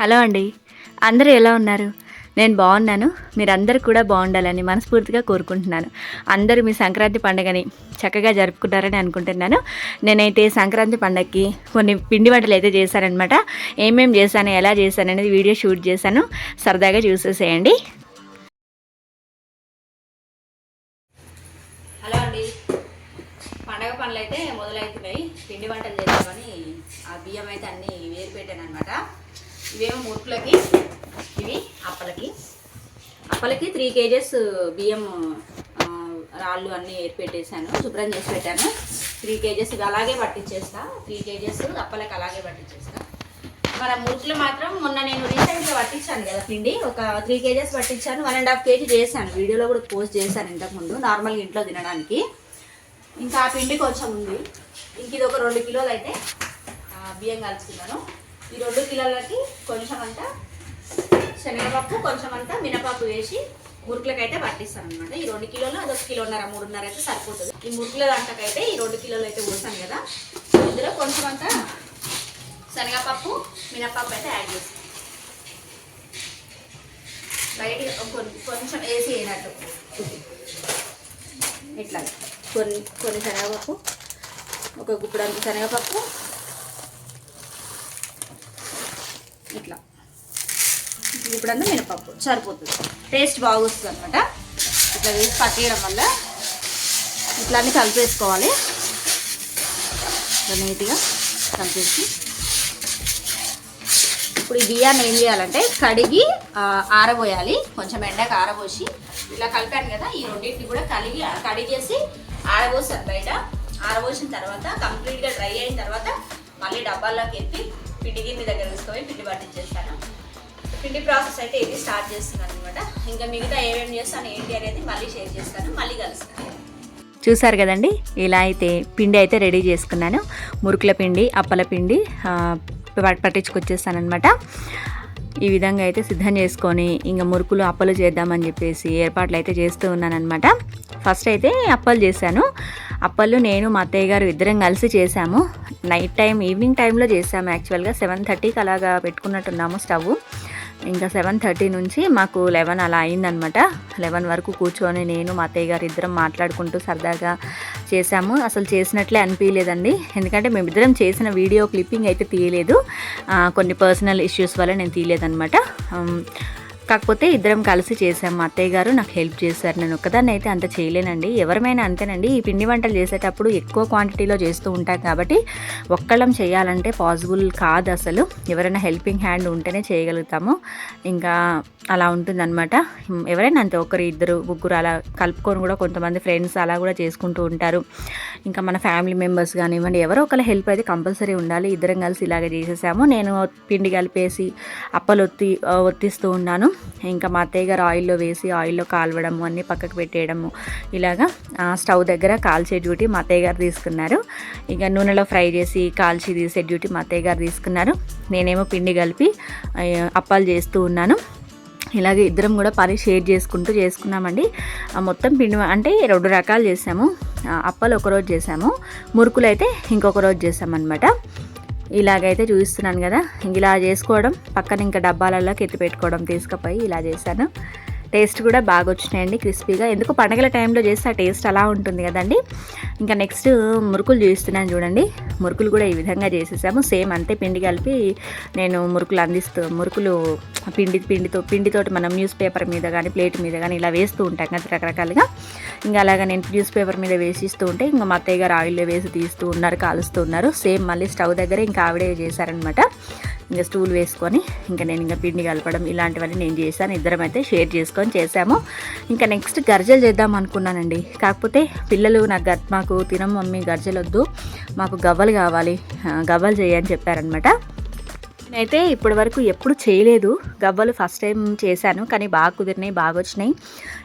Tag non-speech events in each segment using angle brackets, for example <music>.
Hello అండి. అందరూ ఎలా ఉన్నారు? నేను బాగున్నాను. మీరందరూ కూడా బాగుండాలని మనస్ఫూర్తిగా కోరుకుంటున్నాను. అందరూ మీ సంక్రాంతి పండుగని చక్కగా జరుపుకుంటారని అనుకుంటున్నాను. నేనైతే సంక్రాంతి పండగకి కొన్ని పిండి వంటలు అయితే చేశానమాట ఏమేమి చేశాను ఎలా చేశాను అనేది వీడియో షూట్ చేశాను. సరదాగా చూసేసేయండి. హలో అండి. పండగ పనులు అయితే మొదలవుతున్నాయి. పిండి వంటలు చేద్దామని ఆ బియ్యం అయితే అన్నీ వేరు పెట్టాను అనమాట ఇవేమో మురుకులకి ఇవి అప్పలకి. అప్పలకి త్రీ కేజెస్ బియ్యం రాళ్ళు అన్నీ ఏర్పెట్టేశాను శుభ్రం చేసి పెట్టాను. త్రీ కేజెస్ ఇవి అలాగే పట్టించేస్తా. త్రీ కేజెస్ అప్పలకి అలాగే పట్టించేస్తా. మన మురుకులు మాత్రం మొన్న నేను రీసెంట్గా పట్టించాను కదా పిండి ఒక త్రీ కేజెస్ పట్టించాను వన్ అండ్ హాఫ్ కేజీ చేశాను. వీడియోలో కూడా పోస్ట్ చేశాను ఇంతకుముందు నార్మల్గా ఇంట్లో తినడానికి. ఇంకా ఆ పిండి కొంచెం ఉంది. ఇంక ఇది ఒక రెండు కిలోలు అయితే బియ్యం కలుపుతున్నాను ఈ రెండు కిలోలకి కొంచెం అంతా శనగపప్పు కొంచెం అంతా మినపప్పు వేసి మురుకులకి అయితే పట్టిస్తాను అనమాట ఈ రెండు కిలోలు అదొక కిలోన్నర మూడున్నర అయితే సరిపోతుంది. ఈ మురుకుల దాంట్లోకైతే ఈ రెండు కిలోలు అయితే పోసాను కదా. ఇందులో కొంచెం అంతా శనగపప్పు మినపప్పు అయితే యాడ్ చేస్తాను. బయట కొంచెం వేసి వేయనట్టు. ఇట్లా. కొన్ని కొన్ని శనగపప్పు ఒక గుప్పుడంత శనగపప్పు ఇట్లా. ఇప్పుడంతా మినపప్పు సరిపోతుంది. టేస్ట్ బాగొస్తుంది అనమాట ఇట్లా వేసి పట్టేయడం వల్ల ఇట్లా అన్నీ కలిపేసుకోవాలి. ఇట్లా నీట్గా కలిపేసి. ఇప్పుడు ఈ బియ్యాన్ని ఏం చేయాలంటే కడిగి ఆరబోయాలి. కొంచెం ఎండకు ఆరబోసి. ఇలా కలిపాను కదా ఈ రెండింటిని కూడా కలిగి కడిగేసి ఆరబోసాను బయట. ఆరబోసిన తర్వాత కంప్లీట్గా డ్రై అయిన తర్వాత మళ్ళీ డబ్బాల్లోకి ఎత్తి పిండి గిన్నె దగ్గర తీసుకొని పిండి పట్టించేస్తాను. పిండి ప్రాసెస్ అయితే ఇది స్టార్ట్ చేస్తున్నాను అనమాట ఇంకా మిగతా ఏమేమి చేస్తాను ఏంటి అనేది మళ్ళీ షేర్ చేస్తాను మళ్ళీ కలుస్తాను. చూసారు కదండి? ఇలా అయితే పిండి అయితే రెడీ చేసుకున్నాను. మురుకుల పిండి అప్పల పిండి పట్టించుకొచ్చేస్తానమాట ఈ విధంగా అయితే సిద్ధం చేసుకొని ఇంకా మురుకులు అప్పలు చేద్దామని చెప్పేసి ఏర్పాట్లు అయితే చేస్తూ ఉన్నానమాట ఫస్ట్ అయితే అప్పలు చేశాను. అప్పట్లో నేను మా అత్తయ్య గారు ఇద్దరం కలిసి చేశాము. నైట్ టైం ఈవినింగ్ టైంలో చేసాము యాక్చువల్గా సెవెన్ థర్టీకి అలాగా పెట్టుకున్నట్టున్నాము స్టవ్. ఇంకా సెవెన్ థర్టీ నుంచి మాకు లెవెన్ అలా అయిందనమాట లెవెన్ వరకు కూర్చొని నేను మా అత్తయ్య గారు ఇద్దరం మాట్లాడుకుంటూ సరదాగా చేశాము. అసలు చేసినట్లే అనిపించలేదండి ఎందుకంటే మేమిద్దరం చేసిన వీడియో క్లిప్పింగ్ అయితే తీయలేదు. కొన్ని పర్సనల్ ఇష్యూస్ వల్ల నేను తీయలేదనమాట కాకపోతే ఇద్దరం కలిసి చేసాం మా అత్తయ్య గారు నాకు హెల్ప్ చేశారు. నేను ఒక్కదాన్ని అయితే అంత చేయలేనండి. ఎవరమైనా అంతేనండి. ఈ పిండి వంటలు చేసేటప్పుడు ఎక్కువ క్వాంటిటీలో చేస్తూ ఉంటాం కాబట్టి ఒక్కళ్ళం చేయాలంటే పాసిబుల్ కాదు అసలు. ఎవరైనా హెల్పింగ్ హ్యాండ్ ఉంటేనే చేయగలుగుతాము. ఇంకా అలా ఉంటుందన్నమాట. ఎవరైనా అంతే ఒకరు ఇద్దరు ముగ్గురు అలా కలుపుకొని కూడా కొంతమంది ఫ్రెండ్స్ అలా కూడా చేసుకుంటూ ఉంటారు. ఇంకా మన ఫ్యామిలీ మెంబర్స్ కానివ్వండి ఎవరో ఒకళ్ళ హెల్ప్ అయితే కంపల్సరీ ఉండాలి. ఇద్దరం కలిసి ఇలాగ చేసేసాము. నేను పిండి కలిపేసి అప్పలు ఒత్తి ఒత్తిస్తూ ఉన్నాను. ఇంకా మా అత్తయ్య గారు ఆయిల్లో వేసి ఆయిల్లో కాలవడము అన్నీ పక్కకు పెట్టేయడము ఇలాగా ఆ, స్టవ్ దగ్గర కాల్చే డ్యూటీ మా అత్తయ్య గారు తీసుకున్నారు. ఇక నూనెలో ఫ్రై చేసి కాల్చి తీసే డ్యూటీ మా అత్తయ్య గారు తీసుకున్నారు. నేనేమో పిండి కలిపి అప్పాలు చేస్తూ ఉన్నాను. ఇలాగే ఇద్దరం కూడా పని షేర్ చేసుకుంటూ చేసుకున్నామండి. ఆ మొత్తం పిండి అంటే రెండు రకాలు చేసాము. అప్పలు ఒకరోజు చేసాము. మురుకులు అయితే ఇంకొక రోజు చేసామన్నమాట. ఇలాగైతే చూపిస్తున్నాను కదా. ఇలా చేసుకోవడం పక్కన ఇంకా డబ్బాలలోకి ఎత్తి పెట్టుకోవడం తీసుకుపోయి ఇలా చేశాను. టేస్ట్ కూడా బాగా వచ్చినాయండి క్రిస్పీగా. ఎందుకు పండగల టైంలో చేస్తే ఆ టేస్ట్ అలా ఉంటుంది కదండి. ఇంకా నెక్స్ట్ మురుకులు చూస్తున్నాను చూడండి. మురుకులు కూడా ఈ విధంగా చేసేసాము. సేమ్ అంతే పిండి కలిపి నేను మురుకులు అందిస్తూ మురుకులు పిండి పిండితో పిండితోటి మనం న్యూస్ పేపర్ మీద కానీ ప్లేట్ మీద కానీ ఇలా వేస్తూ ఉంటాం కదా రకరకాలుగా. ఇంకా అలాగా నేను న్యూస్ పేపర్ మీద వేసిస్తూ ఉంటే ఇంకా మా అత్తయ్య గారు ఆయిల్లో వేసి తీస్తూ ఉన్నారు కాలుస్తూ ఉన్నారు. సేమ్ మళ్ళీ స్టవ్ దగ్గర ఇంకా ఆవిడే చేశారనమాట ఇంకా స్టూల్ వేసుకొని ఇంకా నేను ఇంకా పిండి కలపడం ఇలాంటివన్నీ నేను చేశాను. ఇద్దరం అయితే షేర్ చేసుకొని చేశాము. ఇంకా నెక్స్ట్ గర్జలు చేద్దాం అనుకున్నానండి. కాకపోతే పిల్లలు నాకు గర్ మాకు తినం మమ్మీ గర్జలొద్దు మాకు గవ్వలు కావాలి. గవ్వలు చేయని చెప్పారనమాట నేనైతే ఇప్పటి వరకు ఎప్పుడు చేయలేదు. గవ్వలు ఫస్ట్ టైం చేశాను కానీ బాగా కుదిరినాయి బాగా వచ్చినాయి.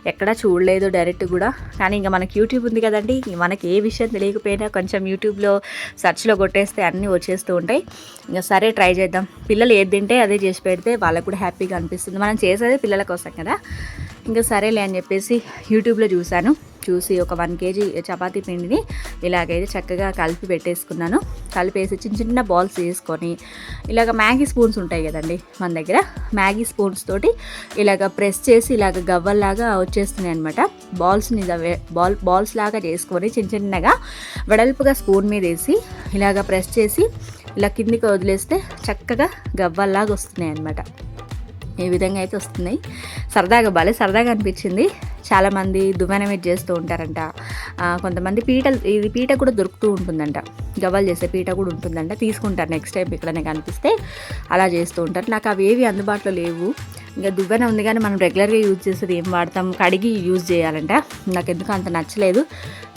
ఎక్కడా చూడలేదు డైరెక్ట్ కూడా. కానీ ఇంకా మనకి యూట్యూబ్ ఉంది కదండి మనకి ఏ విషయం తెలియకపోయినా కొంచెం యూట్యూబ్లో సెర్చ్లో కొట్టేస్తే అన్నీ వచ్చేస్తూ ఉంటాయి. ఇంకా సరే ట్రై చేద్దాం. పిల్లలు ఏది తింటే అదే చేసి పెడితే వాళ్ళకు కూడా హ్యాపీగా అనిపిస్తుంది. మనం చేసేదే పిల్లల కోసం కదా. ఇంకా సరేలే అని చెప్పేసి యూట్యూబ్లో చూశాను. చూసి ఒక వన్ కేజీ చపాతీ పిండిని ఇలాగైతే చక్కగా కలిపి పెట్టేసుకున్నాను. కలిపేసి చిన్న చిన్న బాల్స్ తీసుకొని ఇలాగ మ్యాగీ స్పూన్స్ ఉంటాయి కదండి మన దగ్గర. మ్యాగీ స్పూన్స్ తోటి ఇలాగ ప్రెస్ చేసి ఇలాగ గవ్వల్లాగా వచ్చేస్తున్నాయి అనమాట బాల్స్ని బాల్ బాల్స్ లాగా చేసుకొని చిన్న చిన్నగా వెడల్పుగా స్పూన్ మీద వేసి ఇలాగ ప్రెస్ చేసి ఇలా కిందికి వదిలేస్తే చక్కగా గవ్వల్లాగా వస్తున్నాయి అనమాట ఈ విధంగా అయితే వస్తున్నాయి. సరదాగా భలే సరదాగా అనిపించింది. చాలామంది దువ్వెన చేస్తూ ఉంటారంట. కొంతమంది పీటలు ఇది పీట కూడా దొరుకుతూ ఉంటుందంట. గవ్వలు చేసే పీట కూడా ఉంటుందంట. తీసుకుంటారు నెక్స్ట్ టైం ఇక్కడనే కనిపిస్తే అలా చేస్తూ ఉంటారు. నాకు అవి ఏవి అందుబాటులో లేవు. ఇంకా దువ్వెన ఉంది కానీ మనం రెగ్యులర్గా యూజ్ చేసేది ఏం వాడతాం? కడిగి యూజ్ చేయాలంట. నాకు ఎందుకు అంత నచ్చలేదు.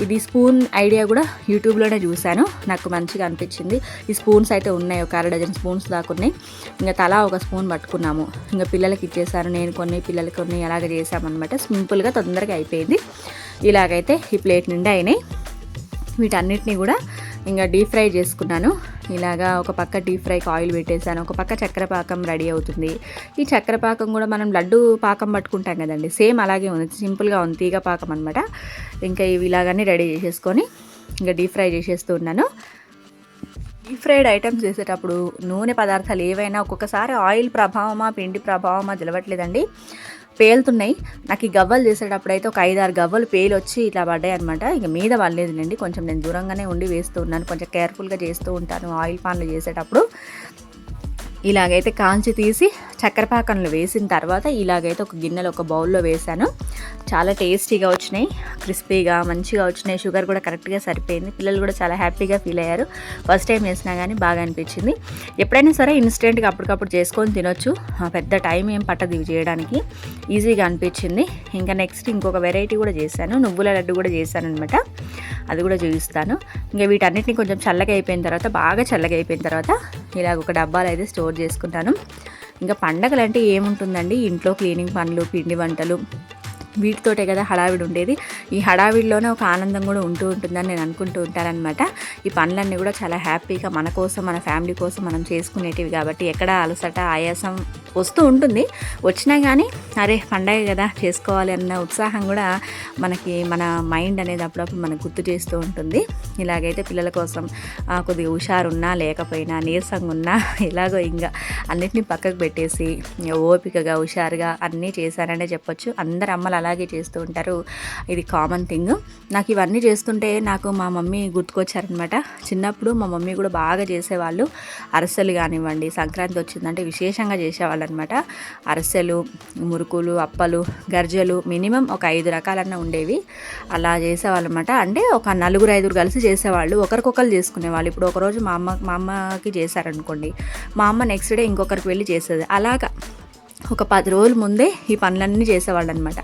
ఇది స్పూన్ ఐడియా కూడా యూట్యూబ్లోనే చూశాను. నాకు మంచిగా అనిపించింది. ఈ స్పూన్స్ అయితే ఉన్నాయి. ఒక అర డజన్ స్పూన్స్ దాకా ఉన్నాయి. ఇంకా తలా ఒక స్పూన్ పట్టుకున్నాము. ఇంకా పిల్లలకి ఇచ్చేసాను. నేను కొన్ని పిల్లలకి కొన్ని అలాగే చేసామన్నమాట సింపుల్గా తొందరగా అయిపోయింది. ఇలాగైతే ఈ ప్లేట్ నిండా అయినాయి. వీటన్నిటిని కూడా ఇంకా డీప్ ఫ్రై చేసుకున్నాను. ఇలాగా ఒక పక్క డీప్ ఫ్రైకి ఆయిల్ పెట్టేశాను ఒక పక్క చక్కెర పాకం రెడీ అవుతుంది. ఈ చక్కెర పాకం కూడా మనం లడ్డు పాకం పట్టుకుంటాం కదండి సేమ్ అలాగే ఉంది సింపుల్గా ఉంది తీగ పాకం అనమాట ఇంకా ఇవి ఇలాగనే రెడీ చేసేసుకొని ఇంకా డీప్ ఫ్రై చేసేస్తూ ఉన్నాను. డీప్ ఫ్రైడ్ ఐటమ్స్ చేసేటప్పుడు నూనె పదార్థాలు ఏవైనా ఒక్కొక్కసారి ఆయిల్ ప్రభావమా పిండి ప్రభావమా తెలవట్లేదండి. పేలుతున్నాయి. నాకు ఈ గవ్వలు చేసేటప్పుడు అయితే ఒక ఐదారు గవ్వలు పేలు వచ్చి ఇట్లా పడ్డాయి అనమాట ఇక మీద పడలేదులేండి కొంచెం నేను దూరంగానే ఉండి వేస్తూ ఉన్నాను. కొంచెం కేర్ఫుల్గా చేస్తూ ఉంటాను. ఆయిల్ పాన్లు చేసేటప్పుడు ఇలాగైతే కాంచి తీసి చక్కెర పాకంలో వేసిన తర్వాత ఇలాగైతే ఒక గిన్నెలో ఒక బౌల్లో వేసాను చాలా టేస్టీగా వచ్చినాయి క్రిస్పీగా మంచిగా వచ్చినాయి. షుగర్ కూడా కరెక్ట్గా సరిపోయింది. పిల్లలు కూడా చాలా హ్యాపీగా ఫీల్ అయ్యారు. ఫస్ట్ టైం వేసినా కానీ బాగా అనిపించింది. ఎప్పుడైనా సరే ఇన్స్టెంట్గా అప్పటికప్పుడు చేసుకొని తినొచ్చు. ఆ, పెద్ద టైం ఏం పట్టదు ఇవి చేయడానికి. ఈజీగా అనిపించింది. ఇంకా నెక్స్ట్ ఇంకొక వెరైటీ కూడా చేశాను. నువ్వుల లడ్డు కూడా చేశాను అనమాట అది కూడా చూపిస్తాను. ఇంకా వీటన్నిటిని కొంచెం చల్లగా అయిపోయిన తర్వాత బాగా చల్లగా అయిపోయిన తర్వాత ఇలాగ ఒక డబ్బాలు అయితే స్టోర్ చేసుకుంటాను. ఇంకా పండగలు అంటే ఏముంటుందండి? ఇంట్లో క్లీనింగ్ పనులు పిండి వంటలు వీటితోటే కదా హడావిడి ఉండేది. ఈ హడావిడిలోనే ఒక ఆనందం కూడా ఉంటూ ఉంటుందని నేను అనుకుంటూ ఉంటానన్నమాట. ఈ పనులన్నీ కూడా చాలా హ్యాపీగా మన కోసం మన ఫ్యామిలీ కోసం మనం చేసుకునేటివి కాబట్టి ఎక్కడ అలసట ఆయాసం వస్తూ ఉంటుంది. వచ్చినా కానీ అరే పండగ కదా చేసుకోవాలి అన్న ఉత్సాహం కూడా మనకి మన మైండ్ అనేది అప్పుడప్పుడు మనకు గుర్తు చేస్తూ ఉంటుంది. ఇలాగైతే పిల్లల కోసం కొద్దిగా హుషారున్నా లేకపోయినా నీరసంగా ఉన్నా <laughs> ఇలాగో ఇంకా అన్నిటిని పక్కకు పెట్టేసి ఓపికగా హుషారుగా అన్నీ చేశారనే చెప్పొచ్చు. అందరు అమ్మలు అలాగే చేస్తూ ఉంటారు. ఇది కామన్ థింగ్ నాకు ఇవన్నీ చేస్తుంటే నాకు మా మమ్మీ గుర్తుకొచ్చారనమాట. చిన్నప్పుడు మా మమ్మీ కూడా బాగా చేసేవాళ్ళు. అరసెలు కానివ్వండి సంక్రాంతి వచ్చిందంటే విశేషంగా చేసేవాళ్ళు అనమాట అరసెలు మురుకులు అప్పలు గర్జలు మినిమం ఒక ఐదు రకాలన్నా ఉండేవి. అలా చేసేవాళ్ళు అనమాట అంటే ఒక నలుగురు ఐదుగురు కలిసి చేసేవాళ్ళు. ఒకరికొకరు చేసుకునేవాళ్ళు. ఇప్పుడు ఒకరోజు మా అమ్మ మా అమ్మకి చేశారనుకోండి. మా అమ్మ నెక్స్ట్ డే ఇంకొకరికి వెళ్ళి చేసేది. అలాగా. ఒక పది రోజుల ముందే ఈ పనులన్నీ చేసేవాళ్ళు అనమాట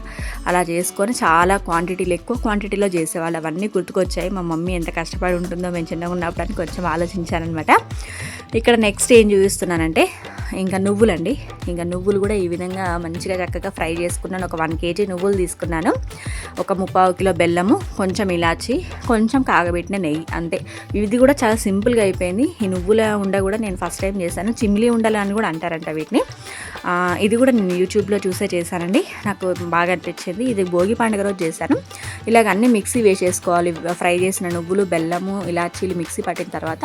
అలా చేసుకొని చాలా క్వాంటిటీలు ఎక్కువ క్వాంటిటీలో చేసేవాళ్ళు. అవన్నీ గుర్తుకొచ్చాయి. మా మమ్మీ ఎంత కష్టపడి ఉంటుందో మేము చిన్నగా ఉన్నప్పుడు అని కొంచెం ఆలోచించానమాట ఇక్కడ నెక్స్ట్ ఏం చూపిస్తున్నానంటే ఇంకా నువ్వులండి. ఇంకా నువ్వులు కూడా ఈ విధంగా మంచిగా చక్కగా ఫ్రై చేసుకున్నాను. ఒక వన్ కేజీ నువ్వులు తీసుకున్నాను. ఒక ముప్పావు కిలో బెల్లము కొంచెం ఇలాచి కొంచెం కాగబెట్టిన నెయ్యి అంతే. ఇది కూడా చాలా సింపుల్గా అయిపోయింది. ఈ నువ్వుల ఉండ కూడా నేను ఫస్ట్ టైం చేశాను. చిమ్లీ ఉండలు అని కూడా అంటారంట వీటిని. ఇది కూడా నేను యూట్యూబ్లో చూసే చేశానండి. నాకు బాగా అనిపించింది. ఇది భోగి పండుగ రోజు చేశాను. ఇలాగ అన్నీ మిక్సీ వేసేసుకోవాలి. ఫ్రై చేసిన నువ్వులు బెల్లము ఇలాచీలు మిక్సీ పట్టిన తర్వాత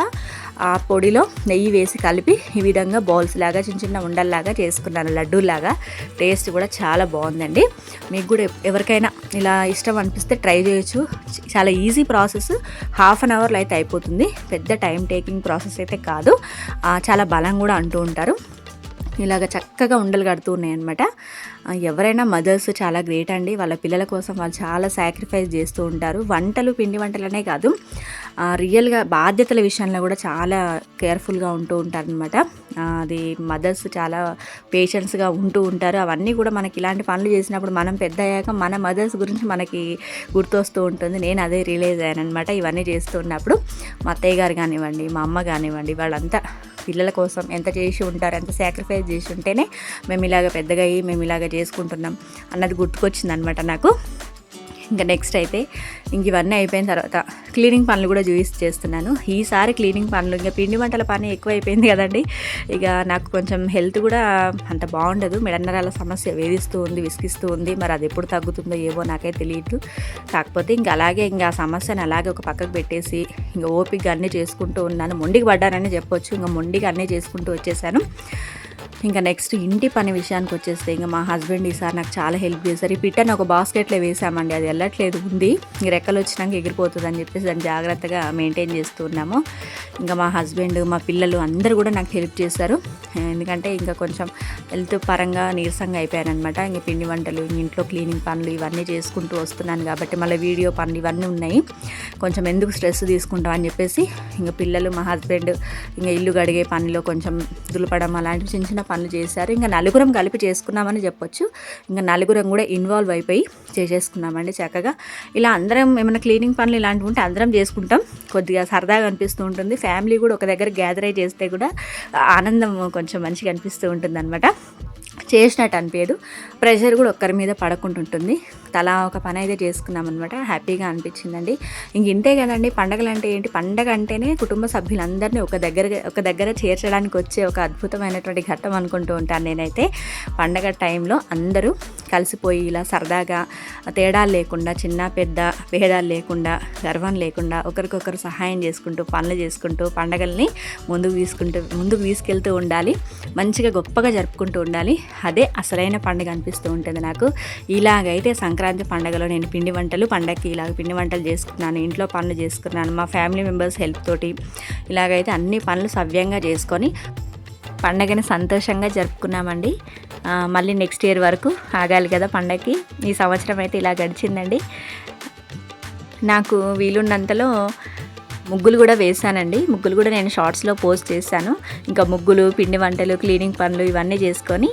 ఆ పొడిలో నెయ్యి వేసి కలిపి ఈ విధంగా బౌల్స్ లాగా చిన్న చిన్న ఉండల్లాగా చేసుకున్నాను. లడ్డూలాగా టేస్ట్ కూడా చాలా బాగుందండి. మీకు కూడా ఎవరికైనా ఇలా ఇష్టం అనిపిస్తే ట్రై చేయొచ్చు. చాలా ఈజీ ప్రాసెస్. హాఫ్ అన్ అవర్లో అయితే అయిపోతుంది. పెద్ద టైం టేకింగ్ ప్రాసెస్ అయితే కాదు. చాలా బలం కూడా అంటూ ఉంటారు. ఇలాగ చక్కగా ఉండలు కడుతూ ఉన్నాయన్నమాట. ఎవరైనా మదర్స్ చాలా గ్రేట్ అండి. వాళ్ళ పిల్లల కోసం వాళ్ళు చాలా సాక్రిఫైస్ చేస్తూ ఉంటారు. వంటలు పిండి వంటలనే కాదు రియల్గా బాధ్యతల విషయంలో కూడా చాలా కేర్ఫుల్గా ఉంటూ ఉంటారనమాట అది మదర్స్ చాలా పేషెన్స్గా ఉంటూ ఉంటారు. అవన్నీ కూడా మనకి ఇలాంటి పనులు చేసినప్పుడు మనం పెద్ద అయ్యాక మన మదర్స్ గురించి మనకి గుర్తొస్తూ ఉంటుంది. నేను అదే రిలీజ్ అయ్యాను అనమాట ఇవన్నీ చేస్తున్నప్పుడు మా అత్తయ్య గారు కానివ్వండి మా అమ్మ కానివ్వండి వాళ్ళంతా పిల్లల కోసం ఎంత చేసి ఉంటారు ఎంత సాక్రిఫైస్ చేసి ఉంటేనే మేము ఇలాగ పెద్దగా అయ్యి మేము ఇలాగ చేసుకుంటున్నాం అన్నది గుర్తుకొచ్చింది అనమాట నాకు. ఇంకా నెక్స్ట్ అయితే ఇంక ఇవన్నీ అయిపోయిన తర్వాత క్లీనింగ్ పనులు కూడా చూసి చేస్తున్నాను. ఈసారి క్లీనింగ్ పనులు ఇంకా పిండి వంటల పని ఎక్కువ అయిపోయింది కదండి. ఇక నాకు కొంచెం హెల్త్ కూడా అంత బాగుండదు. మెడన్నరాల సమస్య వేధిస్తూ ఉంది విసిగిస్తూ ఉంది. మరి అది ఎప్పుడు తగ్గుతుందో ఏమో నాకే తెలియదు. కాకపోతే ఇంకా అలాగే ఇంకా ఆ సమస్యను అలాగే ఒక పక్కకు పెట్టేసి ఇంకా ఓపిక అన్నీ చేసుకుంటూ ఉన్నాను. మొండికి పడ్డానని చెప్పొచ్చు. ఇంకా మొండిగా అన్నీ చేసుకుంటూ వచ్చేసాను. ఇంకా నెక్స్ట్ ఇంటి పని విషయానికి వచ్చేస్తే ఇంకా మా హస్బెండ్ ఈసారి నాకు చాలా హెల్ప్ చేశారు. ఈ పిట్టను ఒక బాస్కెట్లో వేసామండి. అది వెళ్ళట్లేదు ఉంది. ఇంక రెక్కలు వచ్చినాక ఎగిరిపోతుంది అని చెప్పేసి దాన్ని జాగ్రత్తగా మెయింటైన్ చేస్తూ ఉన్నాము. ఇంకా మా హస్బెండ్ మా పిల్లలు అందరూ కూడా నాకు హెల్ప్ చేశారు. ఎందుకంటే ఇంకా కొంచెం హెల్త్ పరంగా నీరసంగా అయిపోయానమాట ఇంక పిండి వంటలు ఇంట్లో క్లీనింగ్ పనులు ఇవన్నీ చేసుకుంటూ వస్తున్నాను కాబట్టి మళ్ళీ వీడియో పనులు ఇవన్నీ ఉన్నాయి. కొంచెం ఎందుకు స్ట్రెస్ తీసుకుంటాం అని చెప్పేసి ఇంకా పిల్లలు మా హస్బెండ్ ఇంకా ఇల్లు గడిగే పనిలో కొంచెం దులపడం అలాంటివి చిన్న చిన్న పనులు చేశారు. ఇంకా నలుగురం కలిపి చేసుకున్నామని చెప్పొచ్చు. ఇంకా నలుగురం కూడా ఇన్వాల్వ్ అయిపోయి చేసేసుకున్నామండి చక్కగా. ఇలా అందరం ఏమైనా క్లీనింగ్ పనులు ఇలాంటివి ఉంటే అందరం చేసుకుంటాం. కొద్దిగా సరదాగా అనిపిస్తూ ఉంటుంది. ఫ్యామిలీ కూడా ఒక దగ్గర గ్యాదర్ అయి చేస్తే కూడా ఆనందం కొంచెం మంచిగా అనిపిస్తూ ఉంటుంది అనమాట చేసినట్టు అనిపించదు. ప్రెషర్ కూడా ఒక్కరి మీద పడకుండా ఉంటుంది తలా ఒక పని అయితే చేసుకున్నాం అనమాట హ్యాపీగా అనిపించిందండి. ఇంక ఇంతే కదండి పండగలు అంటే ఏంటి? పండగ అంటేనే కుటుంబ సభ్యులందరినీ ఒక దగ్గర ఒక దగ్గర చేర్చడానికి వచ్చే ఒక అద్భుతమైనటువంటి ఘట్టం అనుకుంటూ ఉంటాను నేనైతే. పండగ టైంలో అందరూ కలిసిపోయి ఇలా సరదాగా తేడాలు లేకుండా చిన్న పెద్ద భేదాలు లేకుండా గర్వం లేకుండా ఒకరికొకరు సహాయం చేసుకుంటూ పనులు చేసుకుంటూ పండగల్ని ముందుకు తీసుకుంటూ ముందుకు తీసుకెళ్తూ ఉండాలి. మంచిగా గొప్పగా జరుపుకుంటూ ఉండాలి. అదే అసలైన పండుగ అనిపిస్తూ ఉంటుంది నాకు. ఇలాగైతే సంక్రాంతి పండుగలో నేను పిండి వంటలు పండగకి ఇలాగ పిండి వంటలు చేసుకున్నాను. ఇంట్లో పనులు చేసుకున్నాను. మా ఫ్యామిలీ మెంబర్స్ హెల్ప్ తోటి ఇలాగైతే అన్ని పనులు సవ్యంగా చేసుకొని పండగని సంతోషంగా జరుపుకున్నామండి. మళ్ళీ నెక్స్ట్ ఇయర్ వరకు ఆగాలి కదా పండగకి ఈ సంవత్సరం అయితే ఇలా గడిచిందండి. నాకు వీలున్నంతలో ముగ్గులు కూడా వేశానండి. ముగ్గులు కూడా నేను షార్ట్స్లో పోస్ట్ చేశాను. ఇంకా ముగ్గులు పిండి వంటలు క్లీనింగ్ పనులు ఇవన్నీ చేసుకొని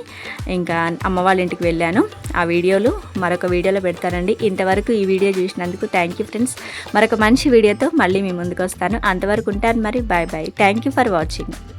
ఇంకా అమ్మ వాళ్ళ ఇంటికి వెళ్ళాను. ఆ వీడియోలు మరొక వీడియోలో పెడతానండి. ఇంతవరకు ఈ వీడియో చూసినందుకు థ్యాంక్ యూ ఫ్రెండ్స్ మరొక మంచి వీడియోతో మళ్ళీ మీ ముందుకు వస్తాను. అంతవరకు ఉంటాను మరి. Bye bye thank you for watching